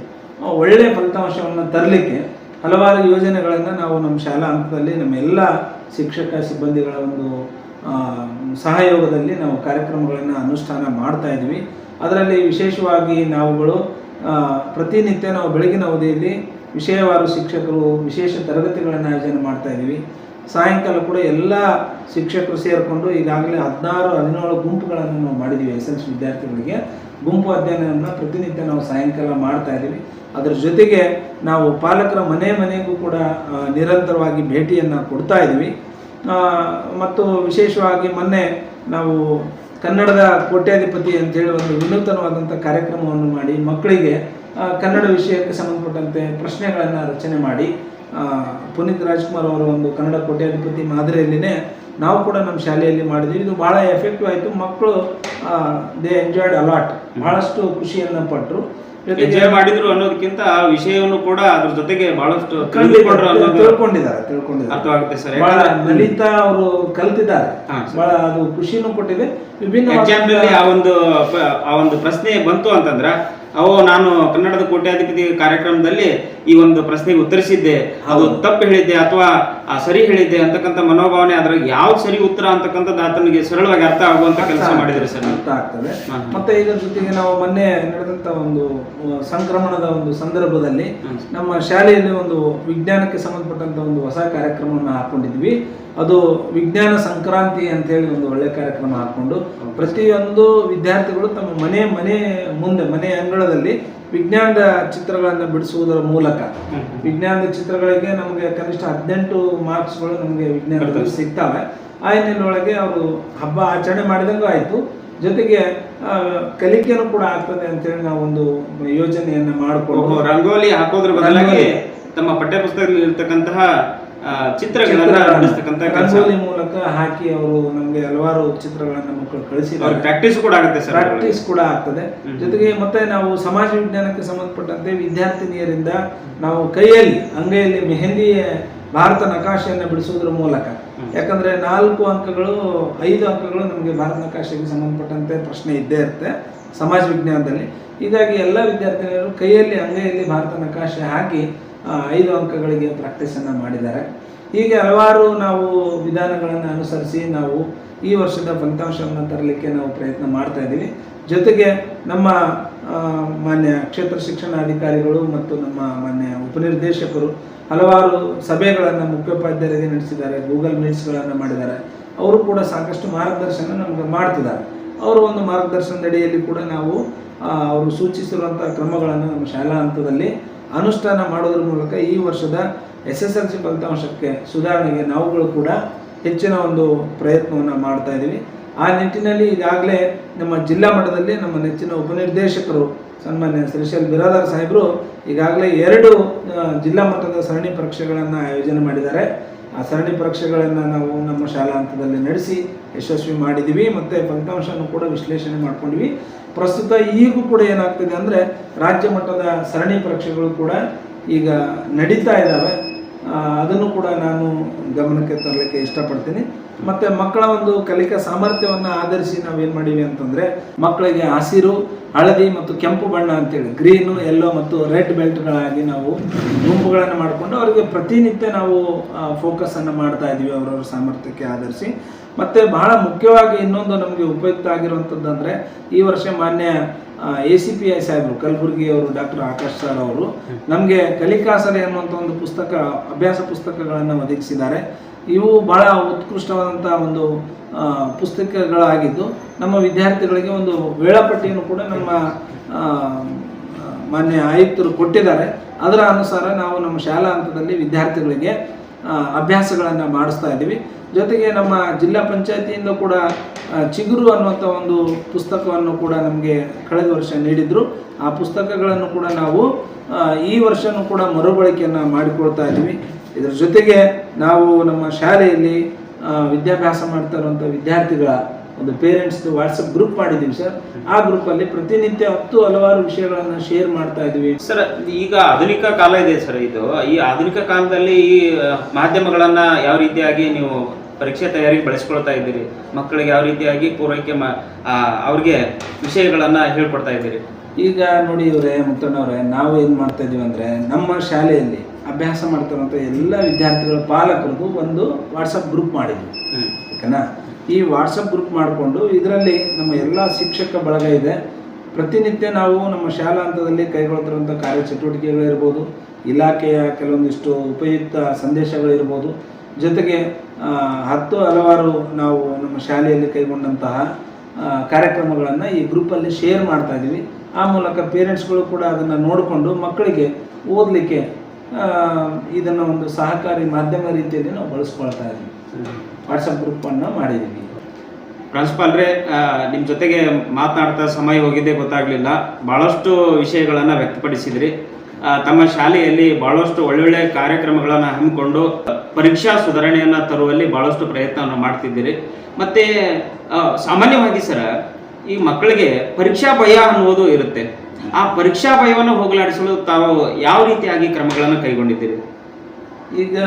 S2: ಒಳ್ಳೆಯ ಫಲಿತಾಂಶವನ್ನು ತರಲಿಕ್ಕೆ ಹಲವಾರು ಯೋಜನೆಗಳನ್ನು ನಾವು ನಮ್ಮ ಶಾಲಾ ಹಂತದಲ್ಲಿ ನಮ್ಮ ಎಲ್ಲ ಶಿಕ್ಷಕ ಸಿಬ್ಬಂದಿಗಳ ಒಂದು ಸಹಯೋಗದಲ್ಲಿ ನಾವು ಕಾರ್ಯಕ್ರಮಗಳನ್ನು ಅನುಷ್ಠಾನ ಮಾಡ್ತಾ ಇದ್ವಿ. ಅದರಲ್ಲಿ ವಿಶೇಷವಾಗಿ ನಾವುಗಳು ಪ್ರತಿನಿತ್ಯ ನಾವು ಬೆಳಗಿನ ಅವಧಿಯಲ್ಲಿ ವಿಷಯವಾರು ಶಿಕ್ಷಕರು, ವಿಶೇಷ ತರಗತಿಗಳನ್ನು ಆಯೋಜನೆ ಮಾಡ್ತಾ ಇದ್ದೀವಿ ಸಾಯಂಕಾಲ ಕೂಡ ಎಲ್ಲ ಶಿಕ್ಷಕರು ಸೇರಿಕೊಂಡು ಈಗಾಗಲೇ ಹದಿನಾರು, ಹದಿನೇಳು ಗುಂಪುಗಳನ್ನು ನಾವು ಮಾಡಿದ್ದೀವಿ ಎಸ್ ಎಲ್ ಸಿ ವಿದ್ಯಾರ್ಥಿಗಳಿಗೆ. ಗುಂಪು ಅಧ್ಯಯನವನ್ನು ಪ್ರತಿನಿತ್ಯ ನಾವು ಸಾಯಂಕಾಲ ಮಾಡ್ತಾ ಇದ್ದೀವಿ. ಅದರ ಜೊತೆಗೆ ನಾವು ಪಾಲಕರ ಮನೆ ಮನೆಗೂ ಕೂಡ ನಿರಂತರವಾಗಿ ಭೇಟಿಯನ್ನು ಕೊಡ್ತಾ ಇದ್ದೀವಿ. ಮತ್ತು ವಿಶೇಷವಾಗಿ ಮೊನ್ನೆ ನಾವು ಕನ್ನಡದ ಕೋಟ್ಯಾಧಿಪತಿ ಅಂತೇಳಿ ಒಂದು ವಿನೂತನವಾದಂಥ ಕಾರ್ಯಕ್ರಮವನ್ನು ಮಾಡಿ ಮಕ್ಕಳಿಗೆ ಕನ್ನಡ ವಿಷಯಕ್ಕೆ ಸಂಬಂಧಪಟ್ಟಂತೆ ಪ್ರಶ್ನೆಗಳನ್ನು ರಚನೆ ಮಾಡಿ ಪುನೀತ್ ರಾಜ್ಕುಮಾರ್ ಅವರ ಒಂದು ಕನ್ನಡ ಕೋಟ್ಯಾಧಿಪತಿ ಮಾದರಿಯಲ್ಲಿನೇ ನಾವು ಕೂಡ ನಮ್ಮ ಶಾಲೆಯಲ್ಲಿ ಮಾಡಿದ್ವಿ. ಇದು ಭಾಳ ಎಫೆಕ್ಟಿವ್ ಆಯಿತು. ಮಕ್ಕಳು ದೇ ಎಂಜಾಯ್ಡ್ ಅಲಾಟ್ ಭಾಳಷ್ಟು ಖುಷಿಯನ್ನು ಪಟ್ಟರು
S1: ಎಂಜಾಯ್ ಮಾಡಿದ್ರು ಅನ್ನೋದಕ್ಕಿಂತ ಆ ವಿಷಯವನ್ನು ಕೂಡ ಅದ್ರ ಜೊತೆಗೆ ಬಹಳಷ್ಟು
S2: ತಿಳ್ಕೊಂಡಿದ್ದಾರೆ ತಿಳ್ಕೊಂಡಿದ್ದಾರೆ.
S1: ಅರ್ಥವಾಗುತ್ತೆ ಸರ್.
S2: ಬಹಳ ನಲಿತಾ ಅವರು ಕಲ್ತಿದ್ದಾರೆ. ಬಹಳ ಅದು ಖುಷಿನೂ ಕೊಟ್ಟಿದೆ. ವಿಭಿನ್ನ
S1: ಎಕ್ಸಾಮ್ನಲ್ಲಿ ಆ ಒಂದು ಆ ಒಂದು ಪ್ರಶ್ನೆ ಬಂತು ಅಂತಂದ್ರ ಅವು ನಾನು ಕನ್ನಡದ ಕೋಟ್ಯಾಧಿಪತಿ ಕಾರ್ಯಕ್ರಮದಲ್ಲಿ ಈ ಒಂದು ಪ್ರಶ್ನೆಗೆ ಉತ್ತರಿಸಿದ್ದೆ. ಅದು. ತಪ್ಪು ಹೇಳಿದ್ದೆ ಅಥವಾ ಸರಿ ಹೇಳಿದ್ದೆ ಅಂತಕ್ಕಂಥ ಮನೋಭಾವನೆ ಅದ್ರಾಗ ಯಾವ ಸರಿ ಉತ್ತರ ಅಂತಕ್ಕಂಥದ್ದು ಆತನಿಗೆ ಸರಳವಾಗಿ ಅರ್ಥ ಆಗುವಂತ ಕೆಲಸ ಮಾಡಿದ್ರೆ ಸರ್.
S2: ಅರ್ಥ ಆಗ್ತದೆ. ಮತ್ತೆ ಇದರ ಜೊತೆಗೆ ನಾವು ಮೊನ್ನೆ ನಡೆದಂತ ಒಂದು ಸಂಕ್ರಮಣದ ಒಂದು ಸಂದರ್ಭದಲ್ಲಿ ನಮ್ಮ ಶಾಲೆಯಲ್ಲಿ ಒಂದು ವಿಜ್ಞಾನಕ್ಕೆ ಸಂಬಂಧಪಟ್ಟಂತ ಒಂದು ಹೊಸ ಕಾರ್ಯಕ್ರಮವನ್ನು ಹಾಕೊಂಡಿದ್ವಿ. ಅದು ವಿಜ್ಞಾನ ಸಂಕ್ರಾಂತಿ ಅಂತ ಹೇಳಿ ಒಂದು ಒಳ್ಳೆ ಕಾರ್ಯಕ್ರಮ ಹಾಕೊಂಡು ಪ್ರತಿಯೊಂದು ವಿದ್ಯಾರ್ಥಿಗಳು ತಮ್ಮ ಮನೆ ಮನೆ ಮುಂದೆ ಮನೆ ಅಂಗಳದಲ್ಲಿ ವಿಜ್ಞಾನದ ಚಿತ್ರಗಳನ್ನು ಬಿಡಿಸುವುದರ ಮೂಲಕ ವಿಜ್ಞಾನದ ಚಿತ್ರಗಳಿಗೆ ನಮಗೆ ಕನಿಷ್ಠ ಹದಿನೆಂಟು ಮಾರ್ಕ್ಸ್ಗಳು ನಮಗೆ ವಿಜ್ಞಾನದಲ್ಲಿ. ಸಿಗ್ತವೆ ಆ ಹಿನ್ನೆಲೆಯೊಳಗೆ ಅವರು ಹಬ್ಬ ಆಚರಣೆ ಮಾಡಿದಂಗೂ ಆಯಿತು ಜೊತೆಗೆ ಕಲಿಕೆಯೂ ಕಲಿಕೆನೂ ಕೂಡ ಆಗ್ತದೆ ಅಂತೇಳಿ ನಾವು ಒಂದು ಯೋಜನೆಯನ್ನು ಮಾಡಿಕೊಂಡು
S1: ರಂಗೋಲಿ ಹಾಕೋದ್ರ ಬದಲಾಗಿ. ತಮ್ಮ ಪಠ್ಯಪುಸ್ತಕದಲ್ಲಿ ಇರ್ತಕ್ಕಂತಹ ಆ, ಚಿತ್ರಗಳನ್ನ ಬಿಡಿಸ್ತಕ್ಕಂಥ ಕೆಲಸ.
S2: ರಂಗೋಲಿ ಮೂಲಕ ಹಾಕಿ ಅವರು ನಮಗೆ ಹಲವಾರು ಚಿತ್ರಗಳನ್ನ ಮಕ್ಕಳು
S1: ಅವ್ರ ಪ್ರಾಕ್ಟೀಸ್ ಕೂಡ ಆಗುತ್ತೆ ಸರ್
S2: ಪ್ರಾಕ್ಟೀಸ್ ಕೂಡ ಆಗ್ತದೆ. ಜೊತೆಗೆ ಮತ್ತೆ ನಾವು ಸಮಾಜ ವಿಜ್ಞಾನಕ್ಕೆ ಸಂಬಂಧಪಟ್ಟಂತೆ ವಿದ್ಯಾರ್ಥಿನಿಯರಿಂದ ನಾವು ಕೈಯಲ್ಲಿ ಅಂಗೈಯಲ್ಲಿ ಮೆಹಂದಿ ಭಾರತ ನಕಾಶೆಯನ್ನು ಬಿಡಿಸುವುದರ ಮೂಲಕ. ಯಾಕಂದ್ರೆ ನಾಲ್ಕು ಅಂಕಗಳು ಐದು ಅಂಕಗಳು ನಮಗೆ ಭಾರತ ನಕಾಶೆಗೆ ಸಂಬಂಧಪಟ್ಟಂತೆ ಪ್ರಶ್ನೆ ಇದ್ದೇ ಇರುತ್ತೆ ಸಮಾಜ ವಿಜ್ಞಾನದಲ್ಲಿ. ಹೀಗಾಗಿ ಎಲ್ಲ ವಿದ್ಯಾರ್ಥಿನಿಯರು ಕೈಯಲ್ಲಿ ಅಂಗೈಯಲ್ಲಿ ಭಾರತ ನಕಾಶೆ ಹಾಕಿ ಐದು ಅಂಕಗಳಿಗೆ ಪ್ರಾಕ್ಟೀಸನ್ನು ಮಾಡಿದ್ದಾರೆ. ಹೀಗೆ ಹಲವಾರು ನಾವು ವಿಧಾನಗಳನ್ನು ಅನುಸರಿಸಿ ನಾವು ಈ ವರ್ಷದ ಫಲಿತಾಂಶವನ್ನು ತರಲಿಕ್ಕೆ ನಾವು ಪ್ರಯತ್ನ ಮಾಡ್ತಾ ಇದ್ದೀವಿ. ಜೊತೆಗೆ ನಮ್ಮ ಮಾನ್ಯ ಕ್ಷೇತ್ರ ಶಿಕ್ಷಣಾಧಿಕಾರಿಗಳು ಮತ್ತು ನಮ್ಮ ಮಾನ್ಯ ಉಪನಿರ್ದೇಶಕರು ಹಲವಾರು ಸಭೆಗಳನ್ನು ಮುಖ್ಯೋಪಾಧ್ಯಾಯರಿಗೆ ನಡೆಸಿದ್ದಾರೆ ಗೂಗಲ್ ಮೀಟ್ಸ್ಗಳನ್ನು ಮಾಡಿದ್ದಾರೆ. ಅವರು ಕೂಡ ಸಾಕಷ್ಟು ಮಾರ್ಗದರ್ಶನ ನಮಗೆ ಮಾಡ್ತಿದ್ದಾರೆ. ಅವರು ಒಂದು ಮಾರ್ಗದರ್ಶನದಡಿಯಲ್ಲಿ ಕೂಡ ನಾವು ಅವರು ಸೂಚಿಸಿರುವಂಥ ಕ್ರಮಗಳನ್ನು ನಮ್ಮ ಶಾಲಾ ಹಂತದಲ್ಲಿ ಅನುಷ್ಠಾನ ಮಾಡೋದ್ರ ಮೂಲಕ ಈ ವರ್ಷದ ಎಸ್ ಎಸ್ ಎಲ್ ಸಿ ಫಲಿತಾಂಶಕ್ಕೆ ಸುಧಾರಣೆಗೆ ನಾವುಗಳು ಕೂಡ ಹೆಚ್ಚಿನ ಒಂದು ಪ್ರಯತ್ನವನ್ನು ಮಾಡ್ತಾ ಇದ್ದೀವಿ. ಆ ನಿಟ್ಟಿನಲ್ಲಿ ಈಗಾಗಲೇ ನಮ್ಮ ಜಿಲ್ಲಾ ಮಟ್ಟದಲ್ಲಿ ನಮ್ಮ ನೆಚ್ಚಿನ ಉಪನಿರ್ದೇಶಕರು ಸನ್ಮಾನ್ಯ ಶ್ರೀಶೈಲ್ ಬಿರಾದಾರ್ ಸಾಹೇಬರು ಈಗಾಗಲೇ ಎರಡು ಜಿಲ್ಲಾ ಮಟ್ಟದ ಸರಣಿ ಪರೀಕ್ಷೆಗಳನ್ನು ಆಯೋಜನೆ ಮಾಡಿದ್ದಾರೆ. ಆ ಸರಣಿ ಪರೀಕ್ಷೆಗಳನ್ನು ನಾವು ನಮ್ಮ ಶಾಲಾ ಹಂತದಲ್ಲಿ ನಡೆಸಿ ಯಶಸ್ವಿ ಮಾಡಿದ್ದೀವಿ ಮತ್ತು ಫಲಿತಾಂಶವನ್ನು ಕೂಡ ವಿಶ್ಲೇಷಣೆ ಮಾಡ್ಕೊಂಡ್ವಿ. ಪ್ರಸ್ತುತ ಈಗೂ ಕೂಡ ಏನಾಗ್ತಿದೆ ಅಂದರೆ ರಾಜ್ಯ ಮಟ್ಟದ ಸರಣಿ ಪರೀಕ್ಷೆಗಳು ಕೂಡ ಈಗ ನಡೀತಾ ಇದ್ದಾವೆ ಅದನ್ನು ಕೂಡ ನಾನು ಗಮನಕ್ಕೆ ತರಲಿಕ್ಕೆ ಇಷ್ಟಪಡ್ತೀನಿ. ಮತ್ತೆ ಮಕ್ಕಳ ಒಂದು ಕಲಿಕಾ ಸಾಮರ್ಥ್ಯವನ್ನು ಆಧರಿಸಿ ನಾವೇನು ಮಾಡೀವಿ ಅಂತಂದ್ರೆ ಮಕ್ಕಳಿಗೆ ಹಸಿರು ಹಳದಿ ಮತ್ತು ಕೆಂಪು ಬಣ್ಣ ಅಂತೇಳಿ ಗ್ರೀನು ಎಲ್ಲೋ ಮತ್ತು ರೆಡ್ ಬೆಲ್ಟ್ಗಳಾಗಿ ನಾವು ಗುಂಪುಗಳನ್ನು ಮಾಡಿಕೊಂಡು ಅವರಿಗೆ ಪ್ರತಿನಿತ್ಯ ನಾವು ಫೋಕಸ್ ಅನ್ನು ಮಾಡ್ತಾ ಇದೀವಿ ಅವರವರ ಸಾಮರ್ಥ್ಯಕ್ಕೆ ಆಧರಿಸಿ. ಮತ್ತೆ ಬಹಳ ಮುಖ್ಯವಾಗಿ ಇನ್ನೊಂದು ನಮಗೆ ಉಪಯುಕ್ತ ಆಗಿರುವಂಥದ್ದು ಅಂದ್ರೆ ಈ ವರ್ಷ ಮಾನ್ಯ ಎ ಸಿ ಪಿ ಐ ಸಾಹೇಬರು ಕಲಬುರಗಿ ಅವರು ಡಾಕ್ಟರ್ ಆಕಾಶ್ ಸರ್ ಅವರು ನಮಗೆ ಕಲಿಕಾಸರೆ ಅನ್ನುವಂಥ ಒಂದು ಪುಸ್ತಕ ಅಭ್ಯಾಸ ಪುಸ್ತಕಗಳನ್ನು ಒದಗಿಸಿದ್ದಾರೆ. ಇವು ಬಹಳ ಉತ್ಕೃಷ್ಟವಾದಂಥ ಒಂದು ಪುಸ್ತಕಗಳಾಗಿದ್ದು, ನಮ್ಮ ವಿದ್ಯಾರ್ಥಿಗಳಿಗೆ ಒಂದು ವೇಳಾಪಟ್ಟಿಯನ್ನು ಕೂಡ ನಮ್ಮ ಮಾನ್ಯ ಆಯುಕ್ತರು ಕೊಟ್ಟಿದ್ದಾರೆ. ಅದರ ಅನುಸಾರ ನಾವು ನಮ್ಮ ಶಾಲಾ ಹಂತದಲ್ಲಿ ವಿದ್ಯಾರ್ಥಿಗಳಿಗೆ ಅಭ್ಯಾಸಗಳನ್ನು ಮಾಡಿಸ್ತಾ ಇದ್ದೀವಿ. ಜೊತೆಗೆ ನಮ್ಮ ಜಿಲ್ಲಾ ಪಂಚಾಯತಿಯಿಂದ ಕೂಡ ಚಿಗುರು ಅನ್ನುವಂಥ ಒಂದು ಪುಸ್ತಕವನ್ನು ಕೂಡ ನಮಗೆ ಕಳೆದ ವರ್ಷ ನೀಡಿದರು. ಆ ಪುಸ್ತಕಗಳನ್ನು ಕೂಡ ನಾವು ಈ ವರ್ಷನೂ ಕೂಡ ಮರುಬಳಕೆಯನ್ನು ಮಾಡಿಕೊಳ್ತಾ ಇದ್ದೀವಿ. ಇದರ ಜೊತೆಗೆ ನಾವು ನಮ್ಮ ಶಾಲೆಯಲ್ಲಿ ವಿದ್ಯಾಭ್ಯಾಸ ಮಾಡ್ತಾ ಇರುವಂಥ ವಿದ್ಯಾರ್ಥಿಗಳ ಒಂದು ಪೇರೆಂಟ್ಸ್ ವಾಟ್ಸಪ್ ಗ್ರೂಪ್ ಮಾಡಿದ್ದೀವಿ ಸರ್ ಆ ಗ್ರೂಪಲ್ಲಿ ಪ್ರತಿನಿತ್ಯ ಹತ್ತು ಹಲವಾರು ವಿಷಯಗಳನ್ನು ಶೇರ್ ಮಾಡ್ತಾ ಇದ್ದೀವಿ
S1: ಸರ್ ಈಗ ಆಧುನಿಕ ಕಾಲ ಇದೆ ಸರ್ ಇದು. ಈ ಆಧುನಿಕ ಕಾಲದಲ್ಲಿ ಈ ಮಾಧ್ಯಮಗಳನ್ನು ಯಾವ ರೀತಿಯಾಗಿ ನೀವು ಪರೀಕ್ಷೆ ತಯಾರಿಗೆ ಬಳಸ್ಕೊಳ್ತಾ ಇದ್ದೀರಿ? ಮಕ್ಕಳಿಗೆ ಯಾವ ರೀತಿಯಾಗಿ ಪೂರೈಕೆ ಮಾ ಅವ್ರಿಗೆ ವಿಷಯಗಳನ್ನು ಹೇಳ್ಕೊಡ್ತಾ ಇದ್ದೀರಿ?
S2: ಈಗ ನೋಡಿ ಇವರೇ ಮುತ್ತಣ್ಣವ್ರೆ ನಾವು ಏನು ಮಾಡ್ತಾ ಇದೀವಿ ಅಂದರೆ ನಮ್ಮ ಶಾಲೆಯಲ್ಲಿ ಅಭ್ಯಾಸ ಮಾಡ್ತಕ್ಕಂಥ ಎಲ್ಲ ವಿದ್ಯಾರ್ಥಿಗಳ ಪಾಲಕರಿಗೂ ಒಂದು ವಾಟ್ಸಪ್ ಗ್ರೂಪ್ ಮಾಡಿದ್ವಿ ಓಕೆನಾ? ಈ ವಾಟ್ಸಪ್ ಗ್ರೂಪ್ ಮಾಡಿಕೊಂಡು ಇದರಲ್ಲಿ ನಮ್ಮ ಎಲ್ಲ ಶಿಕ್ಷಕ ಬಳಗ ಇದೆ. ಪ್ರತಿನಿತ್ಯ ನಾವು ನಮ್ಮ ಶಾಲಾ ಹಂತದಲ್ಲಿ ಕೈಗೊಳ್ತಿರುವಂಥ ಕಾರ್ಯಚಟುವಟಿಕೆಗಳಿರ್ಬೋದು ಇಲಾಖೆಯ ಕೆಲವೊಂದಿಷ್ಟು ಉಪಯುಕ್ತ ಸಂದೇಶಗಳಿರ್ಬೋದು ಜೊತೆಗೆ ಹತ್ತು ಹಲವಾರು ನಾವು ನಮ್ಮ ಶಾಲೆಯಲ್ಲಿ ಕೈಗೊಂಡಂತಹ ಕಾರ್ಯಕ್ರಮಗಳನ್ನು ಈ ಗ್ರೂಪಲ್ಲಿ ಶೇರ್ ಮಾಡ್ತಾ ಇದ್ದೀವಿ ಆ ಮೂಲಕ ಪೇರೆಂಟ್ಸ್ಗಳು ಕೂಡ ಅದನ್ನು ನೋಡಿಕೊಂಡು ಮಕ್ಕಳಿಗೆ ಓದಲಿಕ್ಕೆ ಇದನ್ನು ಒಂದು ಸಹಕಾರಿ ಮಾಧ್ಯಮ ರೀತಿಯಲ್ಲಿ ನಾವು ಬಳಸ್ಕೊಳ್ತಾ ಇದ್ದೀವಿ. ವಾಟ್ಸಪ್ ಗ್ರೂಪನ್ನು ಮಾಡಿದ್ದೀವಿ.
S1: ಪ್ರಾಂಶುಪಾಲ್ರೆ ರೇ ನಿಮ್ ಜೊತೆಗೆ ಮಾತನಾಡ್ತಾ ಸಮಯ ಹೋಗಿದ್ದೇ ಗೊತ್ತಾಗ್ಲಿಲ್ಲ. ಭಾಳಷ್ಟು ವಿಷಯಗಳನ್ನು ವ್ಯಕ್ತಪಡಿಸಿದ್ರಿ. ತಮ್ಮ ಶಾಲೆಯಲ್ಲಿ ಬಹಳಷ್ಟು ಒಳ್ಳೊಳ್ಳೆ ಕಾರ್ಯಕ್ರಮಗಳನ್ನು ಹಮ್ಮಿಕೊಂಡು, ಪರೀಕ್ಷಾ ಸುಧಾರಣೆಯನ್ನು ತರುವಲ್ಲಿ ಭಾಳಷ್ಟು ಪ್ರಯತ್ನವನ್ನು ಮಾಡ್ತಿದ್ದೀರಿ. ಮತ್ತು ಸಾಮಾನ್ಯವಾಗಿ ಸರ, ಈ ಮಕ್ಕಳಿಗೆ ಪರೀಕ್ಷಾ ಭಯ ಅನ್ನುವುದು ಇರುತ್ತೆ. ಆ ಪರೀಕ್ಷಾ ಭಯವನ್ನು ಹೋಗಲಾಡಿಸಲು ತಾವು ಯಾವ ರೀತಿಯಾಗಿ ಕ್ರಮಗಳನ್ನು ಕೈಗೊಂಡಿದ್ದೀರಿ?
S2: ಈಗ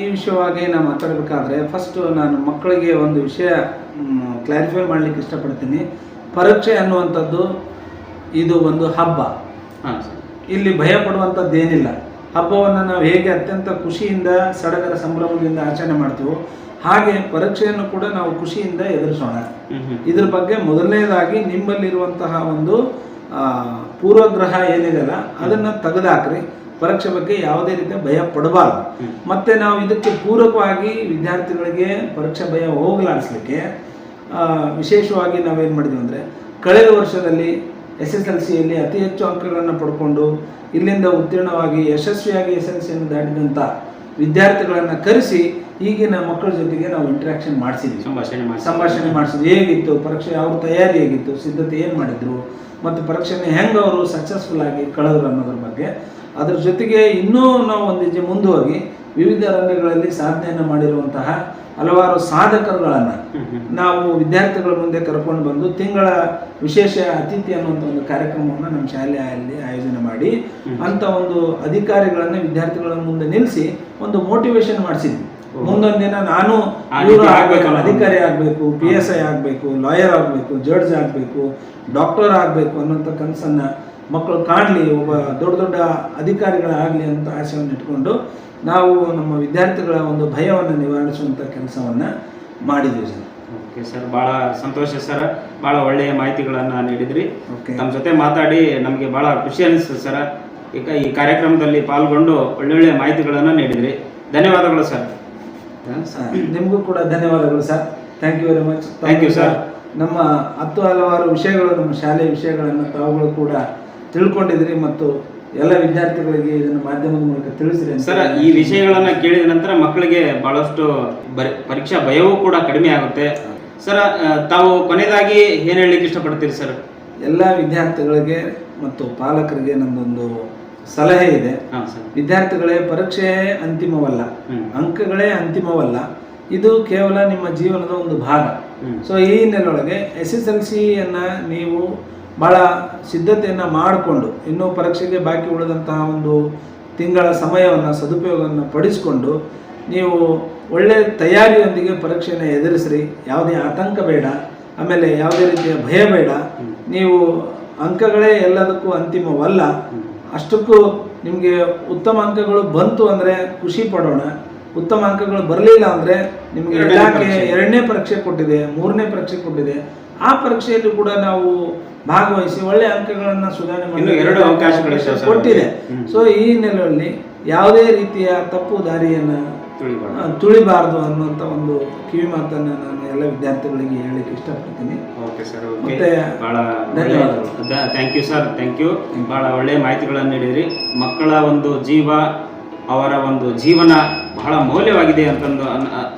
S2: ಈ ವಿಷಯವಾಗಿ ನಾನು ಮಾತಾಡಬೇಕಾದ್ರೆ ಫಸ್ಟ್ ನಾನು ಮಕ್ಕಳಿಗೆ ಒಂದು ವಿಷಯ ಕ್ಲಾರಿಫೈ ಮಾಡಲಿಕ್ಕೆ ಇಷ್ಟಪಡ್ತೀನಿ. ಪರೀಕ್ಷೆ ಅನ್ನುವಂಥದ್ದು ಇದು ಒಂದು ಹಬ್ಬ. ಇಲ್ಲಿ ಭಯ ಪಡುವಂಥದ್ದು ಏನಿಲ್ಲ ಹಬ್ಬವನ್ನು ನಾವು ಹೇಗೆ ಅತ್ಯಂತ ಖುಷಿಯಿಂದ ಸಡಗರ ಸಂಭ್ರಮದಿಂದ ಆಚರಣೆ ಮಾಡ್ತೀವೋ ಹಾಗೆ ಪರೀಕ್ಷೆಯನ್ನು ಕೂಡ ನಾವು ಖುಷಿಯಿಂದ ಎದುರಿಸೋಣ. ಇದ್ರ ಬಗ್ಗೆ ಮೊದಲನೇದಾಗಿ ನಿಮ್ಮಲ್ಲಿರುವಂತಹ ಒಂದು ಪೂರ್ವಗ್ರಹ ಏನಿದೆಯಲ್ಲ ಅದನ್ನು ತೆಗೆದಾಕ್ರಿ. ಪರೀಕ್ಷೆ ಬಗ್ಗೆ ಯಾವುದೇ ರೀತಿಯ ಭಯ ಪಡಬಾರ್ದು. ಮತ್ತೆ ನಾವು ಇದಕ್ಕೆ ಪೂರಕವಾಗಿ ವಿದ್ಯಾರ್ಥಿಗಳಿಗೆ ಪರೀಕ್ಷೆ ಭಯ ಹೋಗಲಾಡಿಸ್ಲಿಕ್ಕೆ ವಿಶೇಷವಾಗಿ ನಾವೇನು ಮಾಡಿದ್ವಿ ಅಂದರೆ ಕಳೆದ ವರ್ಷದಲ್ಲಿ ಎಸ್ ಎಸ್ ಎಲ್ ಸಿಯಲ್ಲಿ ಅತಿ ಹೆಚ್ಚು ಅಂಕಗಳನ್ನು ಪಡ್ಕೊಂಡು ಇಲ್ಲಿಂದ ಉತ್ತೀರ್ಣವಾಗಿ ಯಶಸ್ವಿಯಾಗಿ ಎಸ್ ಎಲ್ ಸಿಯನ್ನು ದಾಟಿದಂಥ ವಿದ್ಯಾರ್ಥಿಗಳನ್ನು ಕರೆಸಿ ಈಗಿನ ಮಕ್ಕಳ ಜೊತೆಗೆ ನಾವು ಇಂಟ್ರಾಕ್ಷನ್ ಮಾಡಿಸಿದ್ವಿ.
S1: ಸಂಭಾಷಣೆ ಮಾಡಿಸಿದ್ವಿ.
S2: ಸಂಭಾಷಣೆ ಮಾಡಿಸಿದ್ರು ಹೇಗಿತ್ತು? ಪರೀಕ್ಷೆ ಅವ್ರ ತಯಾರಿ ಹೇಗಿತ್ತು? ಸಿದ್ಧತೆ ಏನು ಮಾಡಿದ್ರು? ಮತ್ತು ಪರೀಕ್ಷೆನ ಹೆಂಗೆ ಅವರು ಸಕ್ಸಸ್ಫುಲ್ ಆಗಿ ಕಳೆದ್ರು ಅನ್ನೋದ್ರ ಬಗ್ಗೆ ಅದ್ರ ಜೊತೆಗೆ ಇನ್ನೂ ನಾವು ಒಂದು ಹೆಜ್ಜೆ ಹೋಗಿ ವಿವಿಧ ರಂಗಗಳಲ್ಲಿ ಸಾಧನೆಯನ್ನು ಮಾಡಿರುವಂತಹ ಹಲವಾರು ಸಾಧಕರುಗಳನ್ನು ನಾವು ವಿದ್ಯಾರ್ಥಿಗಳ ಮುಂದೆ ಕರ್ಕೊಂಡು ಬಂದು ತಿಂಗಳ ವಿಶೇಷ ಅತಿಥಿ ಅನ್ನುವಂಥ ಒಂದು ಕಾರ್ಯಕ್ರಮವನ್ನು ನಮ್ಮ ಶಾಲೆಯಲ್ಲಿ ಆಯೋಜನೆ ಮಾಡಿ. ಅಂತ ಒಂದು ಅಧಿಕಾರಿಗಳನ್ನು ವಿದ್ಯಾರ್ಥಿಗಳ ಮುಂದೆ ನಿಲ್ಲಿಸಿ ಒಂದು ಮೋಟಿವೇಶನ್ ಮಾಡಿಸಿದ್ವಿ. ಮುಂದೊಂದು ದಿನ ನಾನು ಇವ್ರು ಆಗ್ಬೇಕು. ಅಧಿಕಾರಿ ಆಗಬೇಕು ಪಿ ಎಸ್ ಐ ಆಗಬೇಕು ಲಾಯರ್ ಆಗಬೇಕು ಜಡ್ಜ್ ಆಗಬೇಕು ಡಾಕ್ಟರ್ ಆಗಬೇಕು ಅನ್ನೋಂಥ ಕನಸನ್ನ ಮಕ್ಕಳು ಕಾಣಲಿ ಒಬ್ಬ ದೊಡ್ಡ ದೊಡ್ಡ ಅಧಿಕಾರಿಗಳಾಗಲಿ ಅಂತ ಆಸೆಯನ್ನು ಇಟ್ಕೊಂಡು ನಾವು ನಮ್ಮ ವಿದ್ಯಾರ್ಥಿಗಳ ಒಂದು ಭಯವನ್ನು ನಿವಾರಿಸುವಂಥ ಕೆಲಸವನ್ನು ಮಾಡಿದ್ವಿ ಸರ್.
S1: ಓಕೆ ಸರ್ ಭಾಳ ಸಂತೋಷ ಸರ್. ಭಾಳ ಒಳ್ಳೆಯ ಮಾಹಿತಿಗಳನ್ನು ನೀಡಿದ್ರಿ.
S2: ಓಕೆ.
S1: ತಮ್ಮ ಜೊತೆ ಮಾತಾಡಿ ನಮಗೆ ಭಾಳ ಖುಷಿ ಅನಿಸ್ತದೆ ಸರ್. ಈಗ ಈ ಕಾರ್ಯಕ್ರಮದಲ್ಲಿ ಪಾಲ್ಗೊಂಡು ಒಳ್ಳೊಳ್ಳೆ ಮಾಹಿತಿಗಳನ್ನು ನೀಡಿದ್ರಿ. ಧನ್ಯವಾದಗಳು ಸರ್.
S2: ನಿಮಗೂ ಕೂಡ ಧನ್ಯವಾದಗಳು sir. Thank you very much
S1: thank you sir.
S2: ನಮ್ಮ ಹತ್ತು ಹಲವಾರು ವಿಷಯಗಳು ನಮ್ಮ ಶಾಲೆಯ ವಿಷಯಗಳನ್ನು ತಾವುಗಳು ಕೂಡ ತಿಳ್ಕೊಂಡಿದ್ರಿ ಮತ್ತು ಎಲ್ಲ ವಿದ್ಯಾರ್ಥಿಗಳಿಗೆ ಇದನ್ನು ಮಾಧ್ಯಮದ ಮೂಲಕ ತಿಳಿಸಿರಿ ಅಂತ
S1: ಸರ್ ಈ ವಿಷಯಗಳನ್ನು ಕೇಳಿದ ನಂತರ ಮಕ್ಕಳಿಗೆ ಬಹಳಷ್ಟು ಪರೀಕ್ಷಾ ಭಯವೂ ಕೂಡ ಕಡಿಮೆ ಆಗುತ್ತೆ. ಸರ್ ತಾವು ಕೊನೆಯದಾಗಿ ಏನು ಹೇಳಲಿಕ್ಕೆ ಇಷ್ಟಪಡ್ತೀರಿ ಸರ್?
S2: ಎಲ್ಲ ವಿದ್ಯಾರ್ಥಿಗಳಿಗೆ ಮತ್ತು ಪಾಲಕರಿಗೆ ನಮ್ಮದೊಂದು ಸಲಹೆ ಇದೆ.
S1: ಹಾಂ ಸರ್.
S2: ವಿದ್ಯಾರ್ಥಿಗಳೇ ಪರೀಕ್ಷೆ ಅಂತಿಮವಲ್ಲ ಅಂಕಗಳೇ ಅಂತಿಮವಲ್ಲ ಇದು ಕೇವಲ ನಿಮ್ಮ ಜೀವನದ ಒಂದು ಭಾಗ. ಸೊ ಈ ಹಿನ್ನೆಲೆಯೊಳಗೆ ಎಸ್ ಎಸ್ ಎಲ್ ಸಿಯನ್ನು ನೀವು ಭಾಳ ಸಿದ್ಧತೆಯನ್ನು ಮಾಡಿಕೊಂಡು ಇನ್ನೂ ಪರೀಕ್ಷೆಗೆ ಬಾಕಿ ಉಳಿದಂತಹ ಒಂದು ತಿಂಗಳ ಸಮಯವನ್ನು ಸದುಪಯೋಗವನ್ನು ಪಡಿಸಿಕೊಂಡು ನೀವು ಒಳ್ಳೆಯ ತಯಾರಿಯೊಂದಿಗೆ ಪರೀಕ್ಷೆಯನ್ನು ಎದುರಿಸ್ರಿ. ಯಾವುದೇ ಆತಂಕ ಬೇಡ. ಆಮೇಲೆ ಯಾವುದೇ ರೀತಿಯ ಭಯ ಬೇಡ. ನೀವು ಅಂಕಗಳೇ ಎಲ್ಲದಕ್ಕೂ ಅಂತಿಮವಲ್ಲ. ಅಷ್ಟಕ್ಕೂ ನಿಮಗೆ ಉತ್ತಮ ಅಂಕಗಳು ಬಂತು ಅಂದರೆ ಖುಷಿ ಪಡೋಣ. ಉತ್ತಮ ಅಂಕಗಳು ಬರಲಿಲ್ಲ ಅಂದರೆ ನಿಮಗೆ
S1: ಎರಡನೇ
S2: ಇಲಾಖೆ
S1: ಪರೀಕ್ಷೆ.
S2: ಎರಡನೇ ಪರೀಕ್ಷೆ ಕೊಟ್ಟಿದೆ ಮೂರನೇ ಪರೀಕ್ಷೆ ಕೊಟ್ಟಿದೆ. ಆ ಪರೀಕ್ಷೆಯಲ್ಲಿ ಕೂಡ ನಾವು ಭಾಗವಹಿಸಿ ಒಳ್ಳೆ ಅಂಕಗಳನ್ನು ಸುಧಾರಣೆ ಮಾಡಿ
S1: ಎರಡು
S2: ಕೊಟ್ಟಿದೆ. ಸೊ ಈ ಹಿನ್ನೆಲೆಯಲ್ಲಿ ಯಾವುದೇ ರೀತಿಯ ತಪ್ಪು ದಾರಿಯನ್ನು
S1: ತುಳಿಬಾರದು.
S2: ಅನ್ನುವಂಥ ಒಂದು ಕಿವಿ ಮಾತನ್ನು ನಾನು ಎಲ್ಲ ವಿದ್ಯಾರ್ಥಿಗಳಿಗೆ ಹೇಳಲಿಕ್ಕೆ ಇಷ್ಟಪಡ್ತೀನಿ.
S1: ಓಕೆ ಸರ್
S2: ಮತ್ತೆ
S1: ಬಹಳ
S2: ಧನ್ಯವಾದಗಳು.
S1: Thank you sir thank you ಬಹಳ ಒಳ್ಳೆಯ ಮಾಹಿತಿಗಳನ್ನು ನೀಡಿದ್ರಿ. ಮಕ್ಕಳ ಒಂದು ಜೀವ ಅವರ ಒಂದು ಜೀವನ ಬಹಳ ಮೌಲ್ಯವಾಗಿದೆ ಅಂತಂದು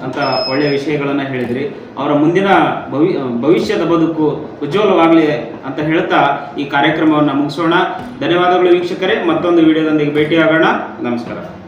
S1: ಅಂತ ಒಳ್ಳೆಯ ವಿಷಯಗಳನ್ನು ಹೇಳಿದ್ರಿ. ಅವರ ಮುಂದಿನ ಭವಿ ಭವಿಷ್ಯದ ಬದುಕು ಉಜ್ವಲವಾಗಲಿ ಅಂತ ಹೇಳ್ತಾ ಈ ಕಾರ್ಯಕ್ರಮವನ್ನು ಮುಗಿಸೋಣ. ಧನ್ಯವಾದಗಳು ವೀಕ್ಷಕರೇ. ಮತ್ತೊಂದು ವಿಡಿಯೋದೊಂದಿಗೆ ಭೇಟಿಯಾಗೋಣ. ನಮಸ್ಕಾರ.